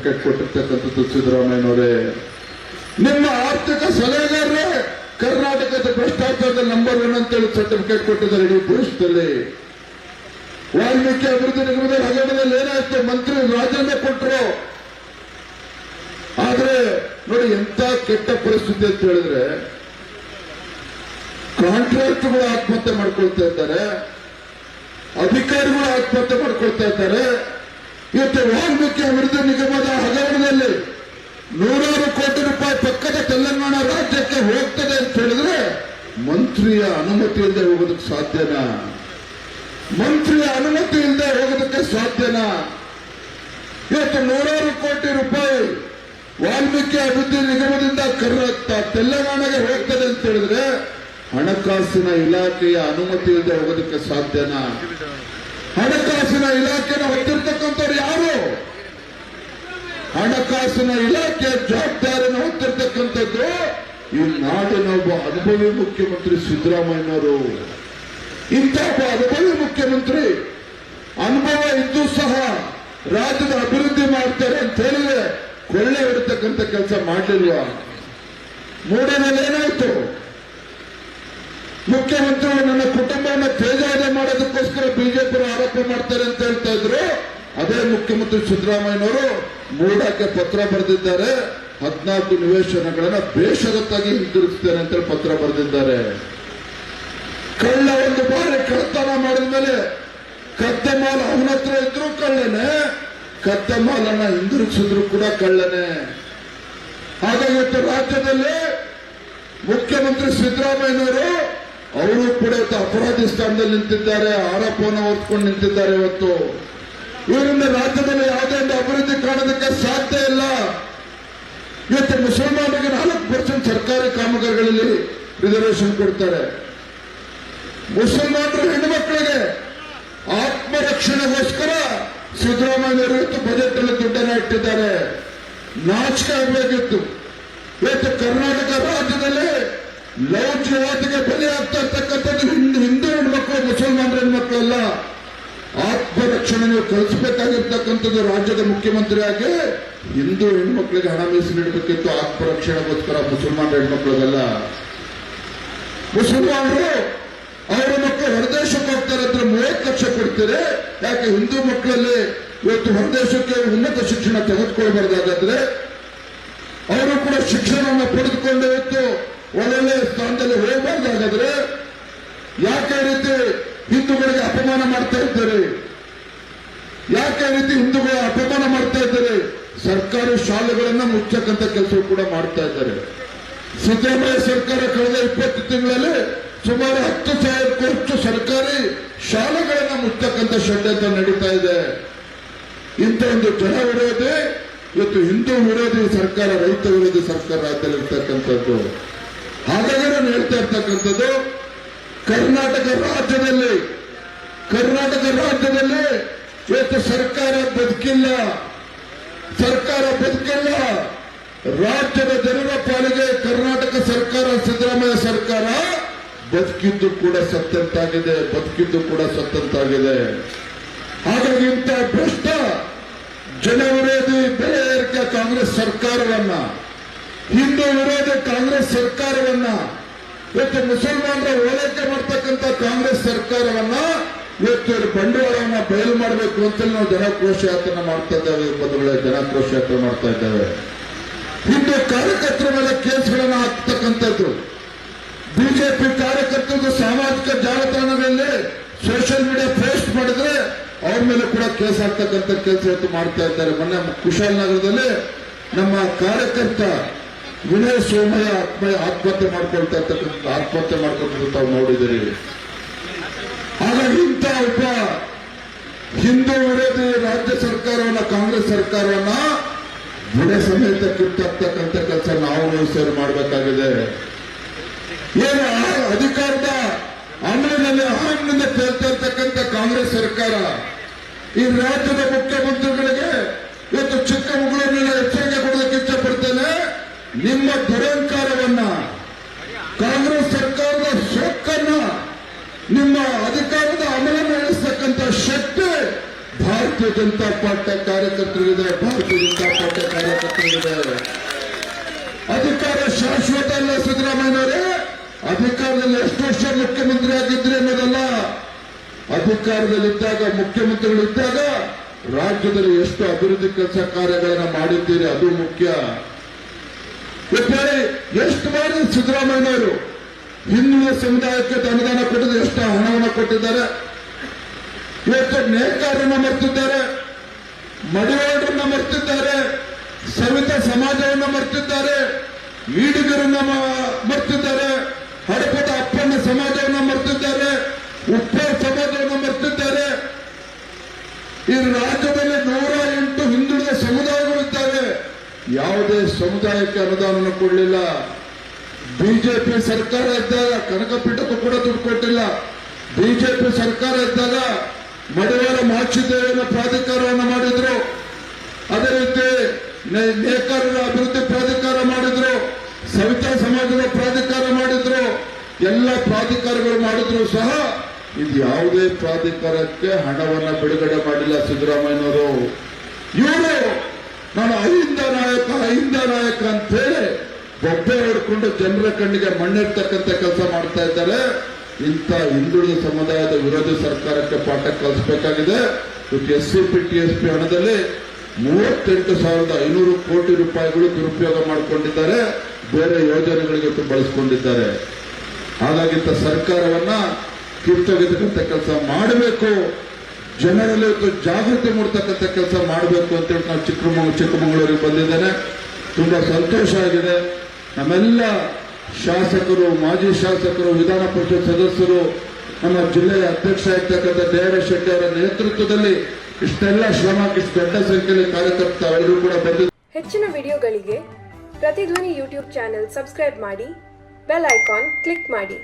Certificate ಕೊಟ್ಟಿರ್ತಕ್ಕಂಥದ್ದು ಸಿದ್ದರಾಮಯ್ಯನವರೇ. ನಿಮ್ಮ ಆರ್ಥಿಕ ಸಲಹೆಗಾರರೇ ಕರ್ನಾಟಕದ ಭ್ರಷ್ಟಾಚಾರದ ನಂಬರ್ ಒನ್ ಅಂತೇಳಿ ಸರ್ಟಿಫಿಕೇಟ್ ಕೊಟ್ಟಿದ್ದಾರೆ ಇಡೀ ದೇಶದಲ್ಲಿ. ವಾಲ್ಮೀಕಿ ಅಭಿವೃದ್ಧಿ ನಿಗಮದ ಹಗರಣದಲ್ಲಿ ಏನಾಯ್ತು ಮಂತ್ರಿ ರಾಜೀನಾಮೆ ಕೊಟ್ಟರು ಆದ್ರೆ ನೋಡಿ ಎಂತ ಕೆಟ್ಟ ಪರಿಸ್ಥಿತಿ ಅಂತ ಹೇಳಿದ್ರೆ ಕಾಂಟ್ರಾಕ್ಟ್ಗಳು ಆತ್ಮಹತ್ಯೆ ಮಾಡ್ಕೊಳ್ತಾ ಇದ್ದಾರೆ, ಅಧಿಕಾರಿಗಳು ಆತ್ಮಹತ್ಯೆ ಮಾಡ್ಕೊಳ್ತಾ ಇದ್ದಾರೆ. ಇವತ್ತು ವಾಲ್ಮೀಕಿ ಅಭಿವೃದ್ಧಿ ನಿಗಮದ ಹಗರಣದಲ್ಲಿ ನೂರಾರು ಕೋಟಿ ರೂಪಾಯಿ ಪಕ್ಕದ ತೆಲಂಗಾಣ ರಾಜ್ಯಕ್ಕೆ ಹೋಗ್ತದೆ ಅಂತ ಹೇಳಿದ್ರೆ ಮಂತ್ರಿಯ ಅನುಮತಿ ಇಲ್ಲದೆ ಹೋಗೋದಕ್ಕೆ ಸಾಧ್ಯನಾ? ಮಂತ್ರಿಯ ಅನುಮತಿ ಇಲ್ಲದೆ ಹೋಗೋದಕ್ಕೆ ಸಾಧ್ಯನಾ? ಇವತ್ತು ನೂರಾರು ಕೋಟಿ ರೂಪಾಯಿ ವಾಲ್ಮೀಕಿ ಅಭಿವೃದ್ಧಿ ನಿಗಮದಿಂದ ಕರ್ನಾಟಕ ತೆಲಂಗಾಣಗೆ ಹೋಗ್ತದೆ ಅಂತ ಹೇಳಿದ್ರೆ ಹಣಕಾಸಿನ ಇಲಾಖೆಯ ಅನುಮತಿ ಇಲ್ಲದೆ ಹೋಗೋದಕ್ಕೆ ಸಾಧ್ಯನಾ? ಹಣಕಾಸಿನ ಇಲಾಖೆನ ಹೊತ್ತಿರ್ತಕ್ಕಂಥವ್ರು ಯಾರು? ಹಣಕಾಸಿನ ಇಲಾಖೆ ಜವಾಬ್ದಾರಿನ ಹೊತ್ತಿರ್ತಕ್ಕಂಥದ್ದು ಈ ನಾಡಿನ ಒಬ್ಬ ಅನುಭವಿ ಮುಖ್ಯಮಂತ್ರಿ ಸಿದ್ದರಾಮಯ್ಯನವರು. ಇಂಥ ಒಬ್ಬ ಅನುಭವಿ ಮುಖ್ಯಮಂತ್ರಿ ಅನುಭವ ಇದ್ದು ಸಹ ರಾಜ್ಯದ ಅಭಿವೃದ್ಧಿ ಮಾಡ್ತಾರೆ ಅಂತ ಹೇಳಿದ್ರೆ ಕೊಳ್ಳೆ ಇಡತಕ್ಕಂಥ ಕೆಲಸ ಮಾಡಲಿಲ್ವಾ? ಮೂಡಿನಲ್ಲಿ ಏನಾಯ್ತು? ಮುಖ್ಯಮಂತ್ರಿಗಳು ನನ್ನ ಕುಟುಂಬವನ್ನು ತೇಜಾವಧೆ ಮಾಡೋದಕ್ಕೋಸ್ಕರ ಬಿಜೆಪಿ ಆರೋಪ ಮಾಡ್ತಾರೆ ಅಂತ ಹೇಳ್ತಾ ಇದ್ರು. ಅದೇ ಮುಖ್ಯಮಂತ್ರಿ ಸಿದ್ದರಾಮಯ್ಯನವರು ಮೂಡಕ್ಕೆ ಪತ್ರ ಬರೆದಿದ್ದಾರೆ. ಹದಿನಾಲ್ಕು ನಿವೇಶನಗಳನ್ನ ಬೇಷರತ್ತಾಗಿ ಹಿಂತಿರುಗಿಸ್ತೇನೆ ಅಂತೇಳಿ ಪತ್ರ ಬರೆದಿದ್ದಾರೆ. ಕಳ್ಳ ಒಂದು ಬಾರಿ ಕಳ್ಳತನ ಮಾಡಿದ ಮೇಲೆ ಕದ್ದ ಮಾಲ್ ಅವನ ಹತ್ರ ಇದ್ರು ಕಳ್ಳನೆ ಕದ್ದ ಮಾಲನ್ನ ಹಿಂದಿರುಗಿಸಿದ್ರು ಕೂಡ ಕಳ್ಳನೆ. ಹಾಗಾಗಿ ರಾಜ್ಯದಲ್ಲಿ ಮುಖ್ಯಮಂತ್ರಿ ಸಿದ್ದರಾಮಯ್ಯನವರು ಅವರು ಕೂಡ ಅಪರಾಧಿ ಸ್ಥಾನದಲ್ಲಿ ನಿಂತಿದ್ದಾರೆ, ಆರೋಪವನ್ನು ಹೊತ್ಕೊಂಡು ನಿಂತಿದ್ದಾರೆ ಇವತ್ತು. ಇವರಿಂದ ರಾಜ್ಯದಲ್ಲಿ ಯಾವುದೇ ಒಂದು ಅಭಿವೃದ್ಧಿ ಕಾಣೋದಕ್ಕೆ ಸಾಧ್ಯ ಇಲ್ಲ. ಇವತ್ತು ಮುಸಲ್ಮಾನರಿಗೆ ನಾಲ್ಕು ಪರ್ಸೆಂಟ್ ಸರ್ಕಾರಿ ಕಾಮಗಾರಿಗಳಲ್ಲಿ ರಿಸರ್ವೇಶನ್ ಕೊಡ್ತಾರೆ. ಮುಸಲ್ಮಾನರು ಹೆಣ್ಣುಮಕ್ಕಳಿಗೆ ಆತ್ಮರಕ್ಷಣೆಗೋಸ್ಕರ ಸಿದ್ದರಾಮಯ್ಯವರು ಇವತ್ತು ಬಜೆಟ್ ಅಲ್ಲಿ ದುಡ್ಡನ್ನು ಇಟ್ಟಿದ್ದಾರೆ. ನಾಚಿಕೆ ಆಗಬೇಕಿತ್ತು. ಇವತ್ತು ಕರ್ನಾಟಕ ರಾಜ್ಯದಲ್ಲಿ ಬಲಿ ಆಗ್ತಾ ಇರ್ತಕ್ಕಂಥದ್ದು ಹಿಂದೂ ಹಿಂದೂ ಹೆಣ್ಮಕ್ಳು, ಮುಸಲ್ಮಾನರ ಹೆಣ್ಮಕ್ಳೆಲ್ಲ ಆತ್ಮರಕ್ಷಣೆ ನೀವು ಕಲಿಸಬೇಕಾಗಿರ್ತಕ್ಕಂಥದ್ದು ರಾಜ್ಯದ ಮುಖ್ಯಮಂತ್ರಿಯಾಗಿ ಹಿಂದೂ ಹೆಣ್ಮಕ್ಳಿಗೆ ಹಣ ಮೀಸಲಿಡಬೇಕಿತ್ತು ಆತ್ಮರಕ್ಷಣೆಗೋಸ್ಕರ ಮುಸಲ್ಮಾನ ಹೆಣ್ಮಕ್ಳಿಗೆಲ್ಲ. ಮುಸಲ್ಮಾನರು ಅವರ ಮಕ್ಕಳು ಹೊರದೇಶಕ್ಕೆ ಹೋಗ್ತಾರೆ ಅಂದ್ರೆ ಮೂವತ್ತು ಲಕ್ಷ ಕೊಡ್ತಾರೆ. ಯಾಕೆ ಹಿಂದೂ ಮಕ್ಕಳಲ್ಲಿ ಇವತ್ತು ಹೊರದೇಶಕ್ಕೆ ಉನ್ನತ ಶಿಕ್ಷಣ ತೆಗೆದುಕೊಳ್ಬಾರ್ದಾಗಾದ್ರೆ ಅವರು ಕೂಡ ಶಿಕ್ಷಣವನ್ನು ಪಡೆದುಕೊಂಡು ಇವತ್ತು ಒಳ್ಳೊಳ್ಳೆ ಸ್ಥಾನದಲ್ಲಿ ಹೋಗಬಾರ್ದಾಗಾದ್ರೆ ಯಾಕೆ ರೀತಿ ಹಿಂದೂಗಳಿಗೆ ಅಪಮಾನ ಮಾಡ್ತಾ ಇದ್ದೀರಿ? ಯಾಕೆ ರೀತಿ ಹಿಂದೂಗಳ ಅಪಮಾನ ಮಾಡ್ತಾ ಇದ್ದಾರೆ? ಸರ್ಕಾರಿ ಶಾಲೆಗಳನ್ನ ಮುಚ್ಚಕ್ಕಂತ ಕೆಲಸ ಕೂಡ ಮಾಡ್ತಾ ಇದ್ದಾರೆ. ಸಿದ್ದರಾಮಯ್ಯ ಸರ್ಕಾರ ಕಳೆದ ಇಪ್ಪತ್ತು ತಿಂಗಳಲ್ಲಿ ಸುಮಾರು ಹತ್ತು ಸಾವಿರಕ್ಕೂ ಸರ್ಕಾರಿ ಶಾಲೆಗಳನ್ನ ಮುಚ್ಚಕ್ಕಂತ ಷಡ್ಯಂತ್ರ ನಡೀತಾ ಇದೆ. ಇಂಥ ಒಂದು ಜನ ವಿರೋಧಿ, ಇವತ್ತು ಹಿಂದೂ ವಿರೋಧಿ ಸರ್ಕಾರ, ರೈತ ವಿರೋಧಿ ಸರ್ಕಾರ ರಾಜ್ಯದಲ್ಲಿ ಇರ್ತಕ್ಕಂಥದ್ದು ಹಾಗಾಗಿ ನಾನು ಹೇಳ್ತಾ ಇರ್ತಕ್ಕಂಥದ್ದು, ಕರ್ನಾಟಕ ರಾಜ್ಯದಲ್ಲಿ ಕರ್ನಾಟಕ ರಾಜ್ಯದಲ್ಲಿ ಇವತ್ತು ಸರ್ಕಾರ ಬದುಕಿಲ್ಲ. ಸರ್ಕಾರ ಬದುಕಿಲ್ಲ. ರಾಜ್ಯದ ಜನರ ಪಾಲಿಗೆ ಕರ್ನಾಟಕ ಸರ್ಕಾರ, ಸಿದ್ದರಾಮಯ್ಯ ಸರ್ಕಾರ ಬದುಕಿದ್ದು ಕೂಡ ಸತ್ತಂತಾಗಿದೆ, ಬದುಕಿದ್ದು ಕೂಡ ಸತ್ತಂತಾಗಿದೆ. ಹಾಗಾಗಿ ಇಂಥ ಭ್ರಷ್ಟ ಜನ ವಿರೋಧಿ ಬೆಲೆ ಏರಿಕೆ ಕಾಂಗ್ರೆಸ್ ಸರ್ಕಾರವನ್ನ ಹಿಂದೂ ವಿರೋಧಿ ಕಾಂಗ್ರೆಸ್ ಸರ್ಕಾರವನ್ನ ಇವತ್ತು ಮುಸಲ್ಮಾನರ ಓಲೈಕೆ ಮಾಡ್ತಕ್ಕಂಥ ಕಾಂಗ್ರೆಸ್ ಸರ್ಕಾರವನ್ನ ಇವತ್ತು ಬಂಡವಾಳವನ್ನ ಬಯಲು ಮಾಡಬೇಕು ಅಂತೇಳಿ ನಾವು ಜನಾಕ್ರೋಶ ಯಾತ್ರೆ ಮಾಡ್ತಾ ಇದ್ದೇವೆ ಬಂಧುಗಳೇ ಜನಾಕ್ರೋಶ ಯಾತ್ರೆ ಮಾಡ್ತಾ ಇದ್ದೇವೆ. ಹಿಂದೂ ಕಾರ್ಯಕರ್ತರ ಮೇಲೆ ಕೇಸ್ಗಳನ್ನ ಹಾಕ್ತಕ್ಕಂಥದ್ದು. ಬಿಜೆಪಿ ಕಾರ್ಯಕರ್ತರು ಸಾಮಾಜಿಕ ಜಾಲತಾಣದಲ್ಲಿ ಸೋಷಿಯಲ್ ಮೀಡಿಯಾ ಪೋಸ್ಟ್ ಮಾಡಿದ್ರೆ ಅವ್ರ ಮೇಲೆ ಕೂಡ ಕೇಸ್ ಹಾಕ್ತಕ್ಕಂಥ ಕೆಲಸ ಇವತ್ತು ಮಾಡ್ತಾ ಇದ್ದಾರೆ. ಮೊನ್ನೆ ಕುಶಾಲನಗರದಲ್ಲಿ ನಮ್ಮ ಕಾರ್ಯಕರ್ತ ವಿನಯ್ ಸೋಮಯ್ಯ ಆತ್ಮ ಆತ್ಮಹತ್ಯೆ ಮಾಡ್ಕೊಳ್ತಾ ಇರ್ತಕ್ಕಂಥ ಆತ್ಮಹತ್ಯೆ ಮಾಡ್ಕೊಂಡು ತಾವು ನೋಡಿದಿರಿ ಹಾಗಾಗಿ ಇಂಥ ಒಬ್ಬ ಹಿಂದೂ ವಿರೋಧಿ ರಾಜ್ಯ ಸರ್ಕಾರವನ್ನ, ಕಾಂಗ್ರೆಸ್ ಸರ್ಕಾರವನ್ನ ಬುಡ ಸಮೇತ ಕಿತ್ತಕ್ಕಂಥ ಕೆಲಸ ನಾವು ಸೇರಿ ಮಾಡಬೇಕಾಗಿದೆ. ಏನು ಅಧಿಕಾರದ ಅಮಲಿನಲ್ಲಿ ಆಮ್ಲಿಂದ ಕೇಳ್ತಾ ಇರ್ತಕ್ಕಂಥ ಕಾಂಗ್ರೆಸ್ ಸರ್ಕಾರ ಈ ರಾಜ್ಯದ ಮುಖ್ಯಮಂತ್ರಿಗಳಿಗೆ ಇವತ್ತು ಚಿಕ್ಕಮಗಳೂರಿನ ಎಚ್ ನಿಮ್ಮ ದುರಂಕಾರವನ್ನ ಕಾಂಗ್ರೆಸ್ ಸರ್ಕಾರದ ಸೊಕ್ಕನ್ನ ನಿಮ್ಮ ಅಧಿಕಾರದ ಅಮಲ ನಡೆಸ್ತಕ್ಕಂಥ ಶಕ್ತಿ ಭಾರತ ಭಾರತೀಯ ಜನತಾ ಪಾರ್ಟಿ ಕಾರ್ಯಕರ್ತರಿಗಿದೆ, ಭಾರತೀಯ ಜನತಾ ಪಾರ್ಟಿ ಕಾರ್ಯಕರ್ತರಿಗಿದೆ. ಅಧಿಕಾರ ಶಾಶ್ವತ ಅಲ್ಲ, ಸಿದ್ದರಾಮಯ್ಯನವರೇ. ಅಧಿಕಾರದಲ್ಲಿ ಎಷ್ಟು ವರ್ಷ ಮುಖ್ಯಮಂತ್ರಿ ಆಗಿದ್ರಿ ಅನ್ನೋದಲ್ಲ. ಅಧಿಕಾರದಲ್ಲಿದ್ದಾಗ, ಮುಖ್ಯಮಂತ್ರಿಗಳಿದ್ದಾಗ ರಾಜ್ಯದಲ್ಲಿ ಎಷ್ಟು ಅಭಿವೃದ್ಧಿ ಕೆಲಸ ಕಾರ್ಯಗಳನ್ನು ಮಾಡಿದ್ದೀರಿ, ಅದು ಮುಖ್ಯ. ಒಟ್ಟಾರೆ ಎಷ್ಟು ಬಾರಿ ಸಿದ್ದರಾಮಯ್ಯನವರು ಹಿಂದುಳಿದ ಸಮುದಾಯಕ್ಕೆ ಅನುದಾನ ಕೊಟ್ಟಿದ್ದು ಎಷ್ಟು ಹಣವನ್ನು ಕೊಟ್ಟಿದ್ದಾರೆ. ಇವತ್ತು ನೇಕಾರರನ್ನ ಮರ್ತಿದ್ದಾರೆ, ಮಡಿವಾಳರನ್ನ ಮರೆತಿದ್ದಾರೆ, ಸವಿತ ಸಮಾಜವನ್ನ ಮರೆತಿದ್ದಾರೆ, ಈಡಿಗರನ್ನ ಮರೆತಿದ್ದಾರೆ ಹಡಪದ ಅಪ್ಪನ ಸಮಾಜವನ್ನ ಮರ್ತಿದ್ದಾರೆ ಉಪ್ಪ ಸಮಾಜವನ್ನ ಮರ್ತಿದ್ದಾರೆ ಈ ರಾಜ್ಯದಲ್ಲಿ ನೂರ ಎಂಟು ಹಿಂದುಳಿದ ಸಮುದಾಯಗಳು ಇದ್ದಾವೆ ಯಾವುದೇ ಸಮುದಾಯಕ್ಕೆ ಅನುದಾನವನ್ನು ಕೊಡಲಿಲ್ಲ. ಬಿಜೆಪಿ ಸರ್ಕಾರ ಇದ್ದಾಗ ಕನಕಪೀಠಕ್ಕೂ ಕೂಡ ದುಡ್ಡು ಕೊಟ್ಟಿಲ್ಲ. ಬಿಜೆಪಿ ಸರ್ಕಾರ ಇದ್ದಾಗ ಮಡಿವಾರ ಮಾಚಿದೇವನ ಪ್ರಾಧಿಕಾರವನ್ನು ಮಾಡಿದ್ರು. ಅದೇ ರೀತಿ ನೇಕಾರರ ಅಭಿವೃದ್ಧಿ ಪ್ರಾಧಿಕಾರ ಮಾಡಿದ್ರು. ಸವಿತಾ ಸಮಾಜದ ಪ್ರಾಧಿಕಾರ ಮಾಡಿದ್ರು. ಎಲ್ಲ ಪ್ರಾಧಿಕಾರಗಳು ಮಾಡಿದ್ರು ಸಹ ಇದು ಯಾವುದೇ ಪ್ರಾಧಿಕಾರಕ್ಕೆ ಹಣವನ್ನು ಬಿಡುಗಡೆ ಮಾಡಿಲ್ಲ ಸಿದ್ದರಾಮಯ್ಯನವರು. ಇವರು ನಾನು ಅಹಿಂದ ನಾಯಕ ಅಹಿಂದ ನಾಯಕ ಅಂತ ಹೇಳಿ ಬೊಬ್ಬೆ ಹೊಡ್ಕೊಂಡು ಜನರ ಕಣ್ಣಿಗೆ ಮಣ್ಣಿರ್ತಕ್ಕಂಥ ಕೆಲಸ ಮಾಡ್ತಾ ಇದ್ದಾರೆ. ಇಂಥ ಹಿಂದುಳಿದ ಸಮುದಾಯದ ವಿರೋಧಿ ಸರ್ಕಾರಕ್ಕೆ ಪಾಠ ಕಲಿಸಬೇಕಾಗಿದೆ. S C P T S P ಹಣದಲ್ಲಿ ಮೂವತ್ತೆಂಟು ಸಾವಿರದ ಐನೂರು ಕೋಟಿ ರೂಪಾಯಿಗಳು ದುರುಪಯೋಗ ಮಾಡಿಕೊಂಡಿದ್ದಾರೆ. ಬೇರೆ ಯೋಜನೆಗಳಿಗೆ ಬಳಸ್ಕೊಂಡಿದ್ದಾರೆ. ಹಾಗಾಗಿ ಸರ್ಕಾರವನ್ನ ಕಿತ್ತೊಗೆತಕ್ಕಂಥ ಕೆಲಸ ಮಾಡಬೇಕು. ಜನರಲ್ಲಿ ಇವತ್ತು ಜಾಗೃತಿ ಮೂಡ್ತಕ್ಕಂಥ ಕೆಲಸ ಮಾಡಬೇಕು ಅಂತೇಳಿ ನಾವು ಚಿಕ್ಕಮಗಳೂರು ಚಿಕ್ಕಮಗಳೂರಿಗೆ ಬಂದಿದ್ದೇನೆ. ತುಂಬಾ ಸಂತೋಷ ಆಗಿದೆ. ನಮ್ಮೆಲ್ಲ ಶಾಸಕರು, ಮಾಜಿ ಶಾಸಕರು, ವಿಧಾನ ಪರಿಷತ್ ಸದಸ್ಯರು, ನಮ್ಮ ಜಿಲ್ಲೆಯ ಅಧ್ಯಕ್ಷ ಆಗ್ತಕ್ಕಂಥ ದೇವರ ಶೆಟ್ಟಿ ಅವರ ನೇತೃತ್ವದಲ್ಲಿ ಇಷ್ಟೆಲ್ಲ ಶ್ರಮ ಇಷ್ಟು ದೊಡ್ಡ ಸಂಖ್ಯೆಯಲ್ಲಿ ಕಾರ್ಯಕರ್ತ ಎಲ್ಲರೂ ಕೂಡ ಬಂದಿದ್ದಾರೆ. ಹೆಚ್ಚಿನ ವಿಡಿಯೋಗಳಿಗೆ ಪ್ರತಿಧ್ವನಿ ಯೂಟ್ಯೂಬ್ ಚಾನೆಲ್ ಸಬ್ಸ್ಕ್ರೈಬ್ ಮಾಡಿ, ಬೆಲ್ ಐಕಾನ್ ಕ್ಲಿಕ್ ಮಾಡಿ.